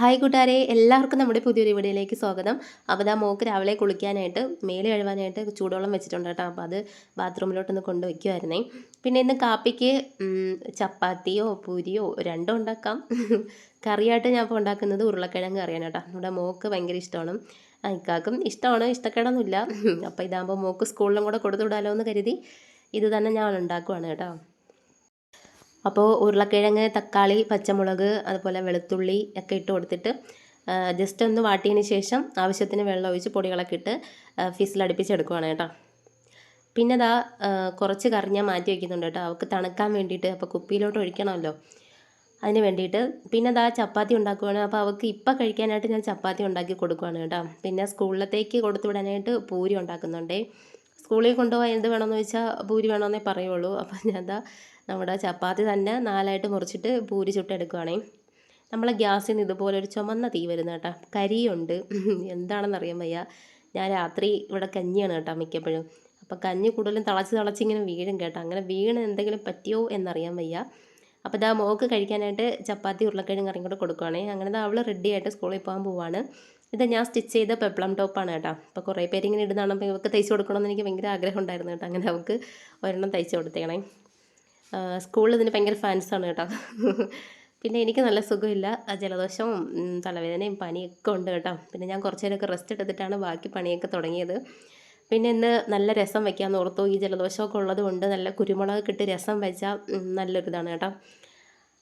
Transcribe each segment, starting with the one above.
Hi കൂട്ടുകാരെ എല്ലാവർക്കും നമ്മുടെ പുതിയൊരു വീഡിയോയിലേക്ക് സ്വാഗതം. അപ്പോൾ ഇതാ മോക്ക് രാവിലെ കുളിക്കാനായിട്ട് മേലെ കഴുവാനായിട്ട് ചൂടോളം വെച്ചിട്ടുണ്ട് കേട്ടോ. അപ്പോൾ അത് ബാത്റൂമിലോട്ടൊന്ന് കൊണ്ടുവയ്ക്കുമായിരുന്നേ പിന്നെ ഇന്ന് കാപ്പിക്ക് ചപ്പാത്തിയോ പൂരിയോ രണ്ടും ഉണ്ടാക്കാം. കറിയായിട്ട് ഞാൻ ഇപ്പോൾ ഉണ്ടാക്കുന്നത് ഉരുളക്കിഴങ്ങ് കറിയാണ് കേട്ടോ. നമ്മുടെ മോക്ക് ഭയങ്കര ഇഷ്ടമാണ്. ഇക്കാക്കും ഇഷ്ടമാണ് ഇഷ്ടക്കേടൊന്നുമില്ല. അപ്പോൾ ഇതാകുമ്പോൾ മോക്ക് സ്കൂളിലും കൂടെ കൊടുത്തു വിടാമല്ലോ എന്ന് കരുതി ഇത് തന്നെ ഞാൻ ഉണ്ടാക്കുവാണ് കേട്ടോ. അപ്പോൾ ഉരുളക്കിഴങ്ങ് തക്കാളി പച്ചമുളക് അതുപോലെ വെളുത്തുള്ളി ഒക്കെ ഇട്ട് കൊടുത്തിട്ട് ജസ്റ്റ് ഒന്ന് വാട്ടിയതിന് ശേഷം ആവശ്യത്തിന് വെള്ളം ഒഴിച്ച് പൊടികളൊക്കെ ഇട്ട് ഫിസിലടുപ്പിച്ചെടുക്കുവാണ് കേട്ടോ. പിന്നെ ഇതാ കുറച്ച് കറി ഞാൻ മാറ്റി വയ്ക്കുന്നുണ്ട് കേട്ടോ. അവൾക്ക് തണുക്കാൻ വേണ്ടിയിട്ട് അപ്പോൾ കുപ്പിയിലോട്ട് ഒഴിക്കണമല്ലോ. അതിന് വേണ്ടിയിട്ട് പിന്നെ ഇതാ ചപ്പാത്തി ഉണ്ടാക്കുവാണ്. അപ്പോൾ അവൾക്ക് ഇപ്പം കഴിക്കാനായിട്ട് ഞാൻ ചപ്പാത്തി ഉണ്ടാക്കി കൊടുക്കുവാണ് കേട്ടോ. പിന്നെ സ്കൂളിലത്തേക്ക് കൊടുത്തു വിടാനായിട്ട് പൂരി ഉണ്ടാക്കുന്നുണ്ടേ. സ്കൂളിൽ കൊണ്ടുപോകാൻ എന്ത് വേണമെന്ന് വെച്ചാൽ പൂരി വേണമെന്നേ പറയുള്ളൂ. അപ്പം ഞാൻ എന്താ നമ്മുടെ ചപ്പാത്തി തന്നെ നാലായിട്ട് മുറിച്ചിട്ട് പൂരി ചുട്ടെടുക്കുകയാണേ നമ്മളെ ഗ്യാസിൽ നിന്ന് ഇതുപോലെ ഒരു ചുമന്ന തീ വരുന്ന കേട്ടോ കരിയുണ്ട്. എന്താണെന്നറിയാൻ വയ്യ. ഞാൻ രാത്രി ഇവിടെ കഞ്ഞിയാണ് കേട്ടോ മിക്കപ്പോഴും. അപ്പം കഞ്ഞി കൂടുതലും തിളച്ച് തിളച്ച് ഇങ്ങനെ വീഴും കേട്ടോ. അങ്ങനെ വീണ് എന്തെങ്കിലും പറ്റിയോ എന്നറിയാൻ വയ്യ. അപ്പോൾ ഇതാ മോക്ക് കഴിക്കാനായിട്ട് ചപ്പാത്തി ഉരുളക്കിഴങ്ങ് കറിയും കൂടെ കൊടുക്കുകയാണേ അങ്ങനെ അവൾ റെഡി ആയിട്ട് സ്കൂളിൽ പോകാൻ പോവാണ്. ഇത് ഞാൻ സ്റ്റിച്ച് ചെയ്ത പെപ്ലം ടോപ്പാണ് കേട്ടോ. അപ്പോൾ കുറേ പേര് ഇങ്ങനെ ഇടുന്നതാണ് അപ്പോൾ ഇവർക്ക് തയ്ച്ച് കൊടുക്കണമെന്ന് എനിക്ക് ഭയങ്കര ആഗ്രഹം ഉണ്ടായിരുന്നു കേട്ടോ. അങ്ങനെ അവൾക്ക് ഒരെണ്ണം തയ്ച്ച് കൊടുത്തേക്കണേ. സ്കൂളിൽ ഇതിന് ഭയങ്കര ഫാൻസാണ് കേട്ടോ. പിന്നെ എനിക്ക് നല്ല സുഖമില്ല. ജലദോഷവും തലവേദനയും പനിയൊക്കെ ഉണ്ട് കേട്ടോ. പിന്നെ ഞാൻ കുറച്ച് നേരമൊക്കെ റെസ്റ്റ് എടുത്തിട്ടാണ് ബാക്കി പണിയൊക്കെ തുടങ്ങിയത്. പിന്നെ ഇന്ന് നല്ല രസം വയ്ക്കാമെന്ന് ഓർത്തു. ഈ ജലദോഷമൊക്കെ ഉള്ളത് കൊണ്ട് നല്ല കുരുമുളക് ഇട്ട് രസം വെച്ചാൽ നല്ലൊരിതാണ് കേട്ടോ.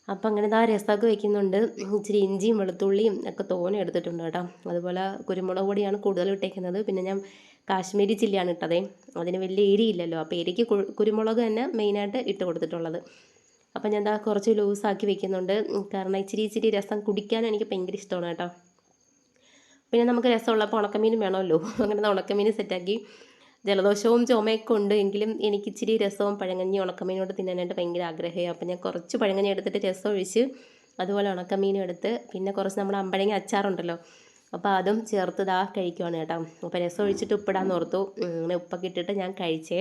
അപ്പം അങ്ങനെ ഇതാ രസമൊക്കെ വെക്കുന്നുണ്ട്. ഇച്ചിരി ഇഞ്ചിയും വെളുത്തുള്ളിയും ഒക്കെ തോനെ എടുത്തിട്ടുണ്ട് കേട്ടോ. അതുപോലെ കുരുമുളക് പൊടിയാണ് കൂടുതൽ ഇട്ടേക്കുന്നത്. പിന്നെ ഞാൻ കാശ്മീരി ചില്ലിയാണ് ഇട്ടതേ. അതിന് വലിയ എരിയില്ലല്ലോ അപ്പോൾ എരിക്ക് കുരുമുളക് തന്നെ മെയിനായിട്ട് ഇട്ട് കൊടുത്തിട്ടുള്ളത്. അപ്പം ഞാൻ എന്താ കുറച്ച് ലൂസാക്കി വെക്കുന്നുണ്ട്. കാരണം ഇച്ചിരി ഇച്ചിരി രസം കുടിക്കാൻ എനിക്ക് ഭയങ്കര ഇഷ്ടമാണ് കേട്ടോ. പിന്നെ നമുക്ക് രസമുള്ളപ്പോൾ ഉണക്കമീനും വേണമല്ലോ. അങ്ങനെ ഉണക്കമീൻ സെറ്റാക്കി. ജലദോഷവും ചുമയൊക്കെ ഉണ്ട് എങ്കിലും എനിക്ക് ഇച്ചിരി രസവും പഴങ്ങഞ്ഞി ഉണക്കമീനോട് തിന്നാനായിട്ട് ഭയങ്കര ആഗ്രഹമാണ് അപ്പോൾ ഞാൻ കുറച്ച് പഴങ്ങഞ്ഞി എടുത്തിട്ട് രസം ഒഴിച്ച് അതുപോലെ ഉണക്കമീനും എടുത്ത് പിന്നെ കുറച്ച് നമ്മുടെ അമ്പഴങ്ങ അച്ചാറുണ്ടല്ലോ. അപ്പോൾ അതും ചേർത്ത് ഇതാ കഴിക്കുവാണ് കേട്ടോ. അപ്പോൾ രസം ഒഴിച്ചിട്ട് ഉപ്പിടാൻ ഓർത്തു. അങ്ങനെ ഉപ്പൊക്കെ ഇട്ടിട്ട് ഞാൻ കഴിച്ചേ.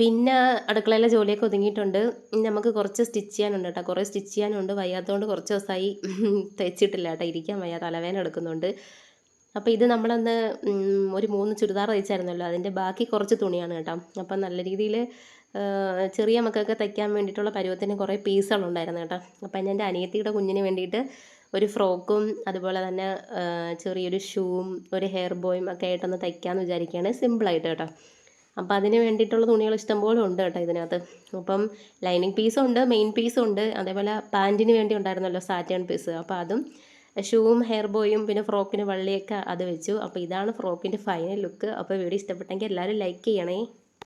പിന്നെ അടുക്കളയിലെ ജോലിയൊക്കെ ഒതുങ്ങിയിട്ടുണ്ട്. നമുക്ക് കുറച്ച് സ്റ്റിച്ച് ചെയ്യാനുണ്ട് കേട്ടോ. കുറേ സ്റ്റിച്ച് ചെയ്യാനുണ്ട്. വയ്യാത്തതുകൊണ്ട് കുറച്ച് ദിവസമായി തയ്ച്ചിട്ടില്ല കേട്ടോ. ഇരിക്കാൻ വയ്യ. തലവേദന എടുക്കുന്നുണ്ട്. അപ്പോൾ ഇത് നമ്മളന്ന് ഒരു മൂന്ന് ചുരിദാർ തയ്ച്ചായിരുന്നല്ലോ. അതിന്റെ ബാക്കി കുറച്ച് തുണിയാണ് കേട്ടോ. അപ്പം നല്ല രീതിയിൽ ചെറിയ മക്കൾക്ക് തയ്ക്കാൻ വേണ്ടിയിട്ടുള്ള പരുവത്തിന് കുറേ പീസുകളുണ്ടായിരുന്നു കേട്ടോ. അപ്പം എന്റെ അനിയത്തിയുടെ കുഞ്ഞിന് വേണ്ടിയിട്ട് ഒരു ഫ്രോക്കും അതുപോലെ തന്നെ ചെറിയൊരു ഷൂവും ഒരു ഹെയർ ബോയും ഒക്കെ ആയിട്ടൊന്ന് തയ്ക്കാമെന്ന് വിചാരിക്കുകയാണ്. സിമ്പിളായിട്ട് കേട്ടോ. അപ്പോൾ അതിന് വേണ്ടിയിട്ടുള്ള തുണികൾ ഇഷ്ടംപോലെ ഉണ്ട് കേട്ടോ ഇതിനകത്ത്. അപ്പം ലൈനിങ് പീസും ഉണ്ട് മെയിൻ പീസും ഉണ്ട് അതേപോലെ പാന്റിന് വേണ്ടി ഉണ്ടായിരുന്നല്ലോ സാറ്റേൺ പീസ് അപ്പോൾ അതും ഷൂവും ഹെയർ ബോയും പിന്നെ ഫ്രോക്കിന് വള്ളിയൊക്കെ അത് വെച്ചു. അപ്പോൾ ഇതാണ് ഫ്രോക്കിന്റെ ഫൈനൽ ലുക്ക് അപ്പോൾ വീഡിയോ ഇഷ്ടപ്പെട്ടെങ്കിൽ എല്ലാവരും ലൈക്ക് ചെയ്യണേ.